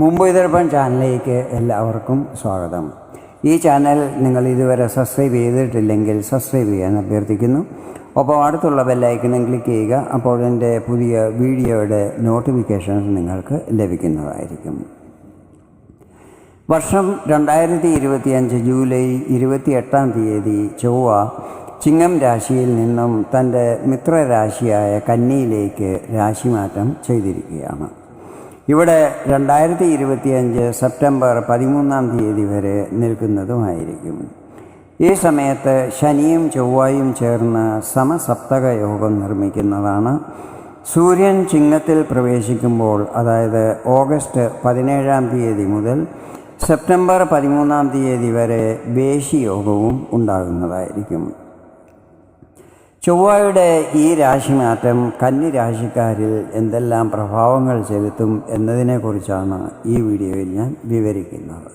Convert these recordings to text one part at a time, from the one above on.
മുംബൈ ദർപ്പൺ ചാനലിലേക്ക് എല്ലാവർക്കും സ്വാഗതം. ഈ ചാനൽ നിങ്ങൾ ഇതുവരെ സബ്സ്ക്രൈബ് ചെയ്തിട്ടില്ലെങ്കിൽ സബ്സ്ക്രൈബ് ചെയ്യാൻ അഭ്യർത്ഥിക്കുന്നു. ഒപ്പം അടുത്തുള്ള ബെല്ലൈക്കണം ക്ലിക്ക് ചെയ്യുക അപ്പോൾ എന്റെ പുതിയ വീഡിയോയുടെ നോട്ടിഫിക്കേഷൻസ് നിങ്ങൾക്ക് ലഭിക്കുന്നതായിരിക്കും. വർഷം രണ്ടായിരത്തി ഇരുപത്തിയഞ്ച് ജൂലൈ ഇരുപത്തിയെട്ടാം തീയതി ചൊവ്വ ചിങ്ങം രാശിയിൽ നിന്നും തന്റെ മിത്രരാശിയായ കന്നിയിലേക്ക് രാശിമാറ്റം ചെയ്തിരിക്കുകയാണ്. ഇവിടെ രണ്ടായിരത്തി ഇരുപത്തിയഞ്ച് സെപ്റ്റംബർ പതിമൂന്നാം തീയതി വരെ നിൽക്കുന്നതുമായിരിക്കും. ഈ സമയത്ത് ശനിയും ചൊവ്വായും ചേർന്ന് സമസപ്തക യോഗം നിർമ്മിക്കുന്നതാണ്. സൂര്യൻ ചിങ്ങത്തിൽ പ്രവേശിക്കുമ്പോൾ അതായത് ഓഗസ്റ്റ് പതിനേഴാം തീയതി മുതൽ സെപ്റ്റംബർ പതിമൂന്നാം തീയതി വരെ വേശിയോഗവും ഉണ്ടാകുന്നതായിരിക്കും. ചൊവ്വയുടെ ഈ രാശിമാറ്റം കന്നി രാശിക്കാരിൽ എന്തെല്ലാം പ്രഭാവങ്ങൾ ചെലുത്തും എന്നതിനെക്കുറിച്ചാണ് ഈ വീഡിയോയിൽ ഞാൻ വിവരിക്കുന്നത്.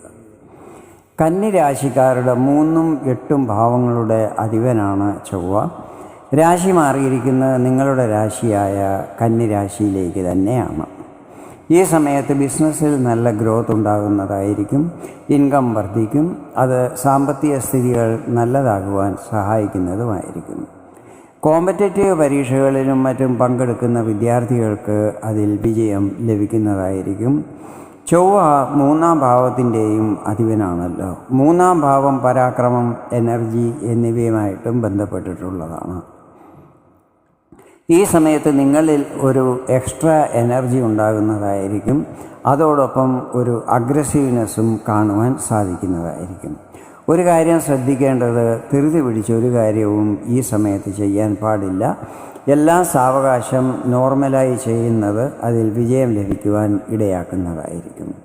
കന്നി രാശിക്കാരുടെ മൂന്നും എട്ടും ഭാവങ്ങളുടെ അധിപനാണ് ചൊവ്വ. രാശി മാറിയിരിക്കുന്നത് നിങ്ങളുടെ രാശിയായ കന്നി രാശിയിലേക്ക് തന്നെയാണ്. ഈ സമയത്ത് ബിസിനസ്സിൽ നല്ല ഗ്രോത്ത് ഉണ്ടാകുന്നതായിരിക്കും ഇൻകം വർദ്ധിക്കും അത് സാമ്പത്തിക സ്ഥിതികൾ നല്ലതാകുവാൻ സഹായിക്കുന്നതുമായിരിക്കും. കോമ്പറ്റേറ്റീവ് പരീക്ഷകളിലും മറ്റും പങ്കെടുക്കുന്ന വിദ്യാർത്ഥികൾക്ക് അതിൽ വിജയം ലഭിക്കുന്നതായിരിക്കും. ചൊവ്വ മൂന്നാം ഭാവത്തിന്റെയും അധിപനാണല്ലോ. മൂന്നാം ഭാവം പരാക്രമം എനർജി എന്നിവയുമായിട്ടും ബന്ധപ്പെട്ടിട്ടുള്ളതാണ്. ഈ സമയത്ത് നിങ്ങളിൽ ഒരു എക്സ്ട്രാ എനർജി ഉണ്ടാകുന്നതായിരിക്കും. അതോടൊപ്പം ഒരു അഗ്രസീവ്നെസ്സും കാണുവാൻ സാധിക്കുന്നതായിരിക്കും. ഒരു കാര്യം ശ്രദ്ധിക്കേണ്ടത് ധൃതി പിടിച്ച ഒരു കാര്യവും ഈ സമയത്ത് ചെയ്യാൻ പാടില്ല. എല്ലാ സാവകാശം നോർമലായി ചെയ്യുന്നത് അതിൽ വിജയം ലഭിക്കുവാൻ ഇടയാക്കുന്നതായിരിക്കും.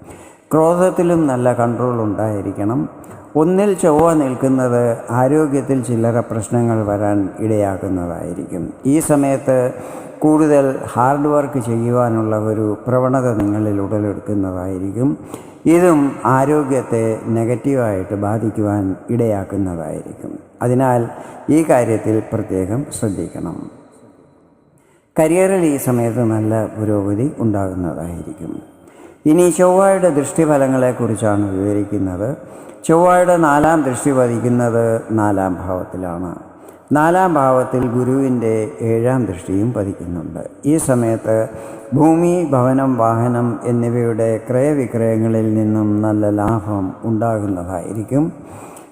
ക്രോധത്തിലും നല്ല കൺട്രോൾ ഉണ്ടായിരിക്കണം. ഒന്നിൽ ചൊവ്വ നിൽക്കുന്നത് ആരോഗ്യത്തിൽ ചില്ലറ പ്രശ്നങ്ങൾ വരാൻ ഇടയാക്കുന്നതായിരിക്കും. ഈ സമയത്ത് കൂടുതൽ ഹാർഡ് വർക്ക് ചെയ്യുവാനുള്ള ഒരു പ്രവണത നിങ്ങളിൽ ഉടലെടുക്കുന്നതായിരിക്കും. ഇതും ആരോഗ്യത്തെ നെഗറ്റീവായിട്ട് ബാധിക്കുവാൻ ഇടയാക്കുന്നതായിരിക്കും. അതിനാൽ ഈ കാര്യത്തിൽ പ്രത്യേകം ശ്രദ്ധിക്കണം. കരിയറിൽ ഈ സമയത്ത് നല്ല പുരോഗതി ഉണ്ടാകുന്നതായിരിക്കും. ഇനി ചൊവ്വയുടെ ദൃഷ്ടിഫലങ്ങളെക്കുറിച്ചാണ് വിവരിക്കുന്നത്. ചൊവ്വയുടെ നാലാം ദൃഷ്ടി പതിക്കുന്നത് നാലാം ഭാവത്തിലാണ്. നാലാം ഭാവത്തിൽ ഗുരുവിന്റെ ഏഴാം ദൃഷ്ടിയും പതിക്കുന്നുണ്ട്. ഈ സമയത്ത് ഭൂമി ഭവനം വാഹനം എന്നിവയുടെ ക്രയവിക്രയങ്ങളിൽ നിന്നും നല്ല ലാഭം ഉണ്ടാകുന്നതായിരിക്കും.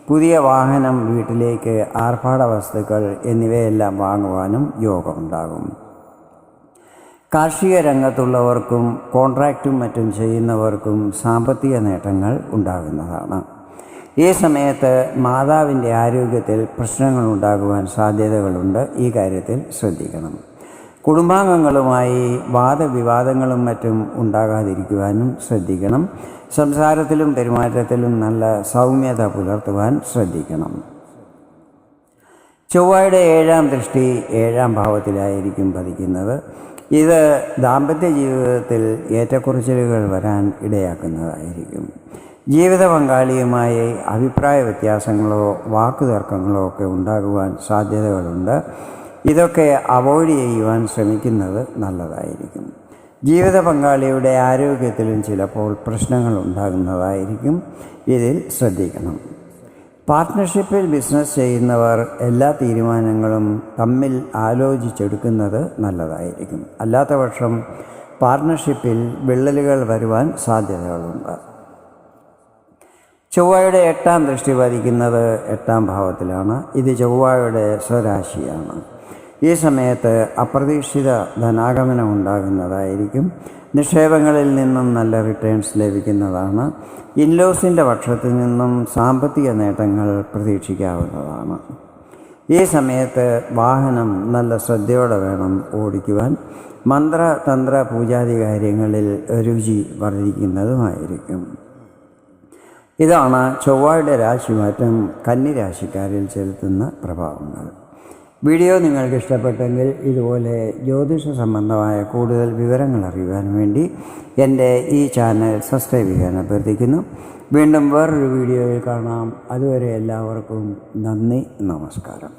പുതിയ വാഹനം വീട്ടിലേക്ക് ആർഭാട വസ്തുക്കൾ എന്നിവയെല്ലാം വാങ്ങുവാനും യോഗമുണ്ടാകും. കാർഷിക രംഗത്തുള്ളവർക്കും കോൺട്രാക്റ്റും മറ്റും ചെയ്യുന്നവർക്കും സാമ്പത്തിക നേട്ടങ്ങൾ ഉണ്ടാകുന്നതാണ്. ഈ സമയത്ത് മാതാവിന്റെ ആരോഗ്യത്തിൽ പ്രശ്നങ്ങൾ ഉണ്ടാകുവാൻ സാധ്യതകളുണ്ട്. ഈ കാര്യത്തിൽ ശ്രദ്ധിക്കണം. കുടുംബാംഗങ്ങളുമായി വാദവിവാദങ്ങളും മറ്റും ഉണ്ടാകാതിരിക്കുവാനും ശ്രദ്ധിക്കണം. സംസാരത്തിലും പെരുമാറ്റത്തിലും നല്ല സൗമ്യത പുലർത്തുവാൻ ശ്രദ്ധിക്കണം. ചൊവ്വയുടെ ഏഴാം ദൃഷ്ടി ഏഴാം ഭാവത്തിലായിരിക്കും പതിക്കുന്നത്. ഇത് ദാമ്പത്യ ജീവിതത്തിൽ ഏറ്റക്കുറച്ചിലുകൾ വരാൻ ഇടയാക്കുന്നതായിരിക്കും. ജീവിത പങ്കാളിയുമായി അഭിപ്രായ വ്യത്യാസങ്ങളോ വാക്കുതർക്കങ്ങളോ ഒക്കെ ഉണ്ടാകുവാൻ സാധ്യതകളുണ്ട്. ഇതൊക്കെ അവോയ്ഡ് ചെയ്യുവാൻ ശ്രമിക്കുന്നത് നല്ലതായിരിക്കും. ജീവിത പങ്കാളിയുടെ ആരോഗ്യത്തിലും ചിലപ്പോൾ പ്രശ്നങ്ങൾ ഉണ്ടാകുന്നതായിരിക്കും. ഇതിൽ ശ്രദ്ധിക്കണം. പാർട്ട്ണർഷിപ്പിൽ ബിസിനസ് ചെയ്യുന്നവർ എല്ലാ തീരുമാനങ്ങളും തമ്മിൽ ആലോചിച്ചെടുക്കുന്നത് നല്ലതായിരിക്കും. അല്ലാത്തപക്ഷം പാർട്ട്ണർഷിപ്പിൽ വിള്ളലുകൾ വരുവാൻ സാധ്യതകളുണ്ട്. ചൊവ്വയുടെ എട്ടാം ദൃഷ്ടി പതിക്കുന്നത് എട്ടാം ഭാവത്തിലാണ്. ഇത് ചൊവ്വയുടെ സ്വരാശിയാണ്. ഈ സമയത്ത് അപ്രതീക്ഷിത ധനാഗമനം ഉണ്ടാകുന്നതായിരിക്കും. നിക്ഷേപങ്ങളിൽ നിന്നും നല്ല റിട്ടേൺസ് ലഭിക്കുന്നതാണ്. ഇൻലോസിന്റെ പക്ഷത്തിൽ നിന്നും സാമ്പത്തിക നേട്ടങ്ങൾ പ്രതീക്ഷിക്കാവുന്നതാണ്. ഈ സമയത്ത് വാഹനം നല്ല ശ്രദ്ധയോടെ വേണം ഓടിക്കുവാൻ. മന്ത്ര തന്ത്ര പൂജാതി കാര്യങ്ങളിൽ രുചി വർദ്ധിക്കുന്നതുമായിരിക്കും. ഇതാണ് ചൊവ്വയുടെ രാശിമാറ്റം കന്നിരാശിക്കാരിൽ ചെലുത്തുന്ന പ്രഭാവങ്ങൾ. വീഡിയോ നിങ്ങൾക്ക് ഇഷ്ടപ്പെട്ടെങ്കിൽ ഇതുപോലെ ജ്യോതിഷ സംബന്ധമായ കൂടുതൽ വിവരങ്ങൾ അറിയുവാൻ വേണ്ടി എന്റെ ഈ ചാനൽ സബ്സ്ക്രൈബ് ചെയ്യാൻ അഭ്യർത്ഥിക്കുന്നു. വീണ്ടും വേറൊരു വീഡിയോയിൽ കാണാം. അതുവരെ എല്ലാവർക്കും നന്ദി നമസ്കാരം.